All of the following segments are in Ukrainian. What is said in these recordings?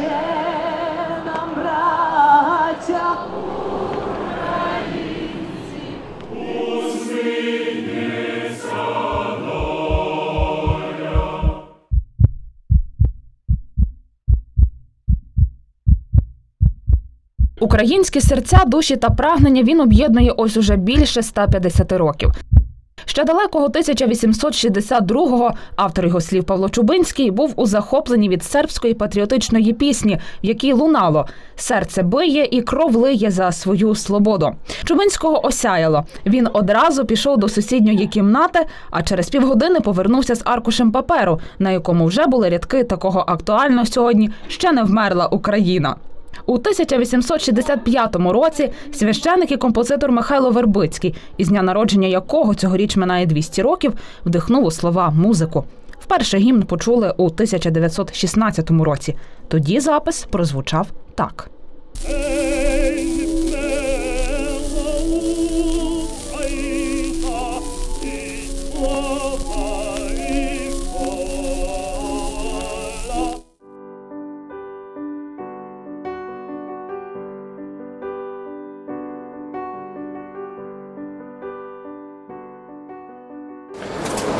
ще нам, браття, Українські серця, душі та прагнення він об'єднує ось уже більше 150 років. Ще далекого 1862-го автор його слів Павло Чубинський був у захопленні від сербської патріотичної пісні, в якій лунало серце биє і кров лиє за свою свободу. Чубинського осяяло. Він одразу пішов до сусідньої кімнати, а через півгодини повернувся з аркушем паперу, на якому вже були рядки такого актуально сьогодні ще не вмерла Україна. У 1865 році священик і композитор Михайло Вербицький, із дня народження якого цьогоріч минає 200 років, вдихнув у слова музику. Вперше гімн почули у 1916 році. Тоді запис прозвучав так.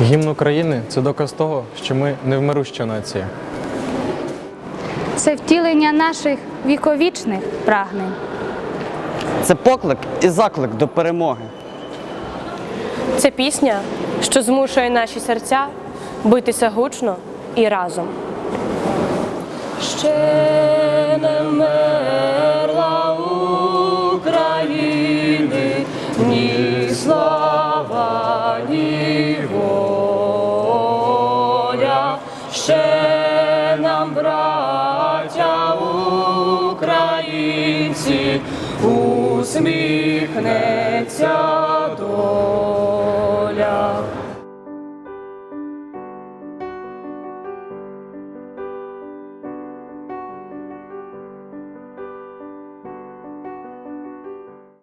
Гімн України це доказ того, що ми невмируща нація. Це втілення наших віковічних прагнень. Це поклик і заклик до перемоги. Це пісня, що змушує наші серця битися гучно і разом. ще не вмерла України, ні слава, ще нам, браття українці, усміхнеться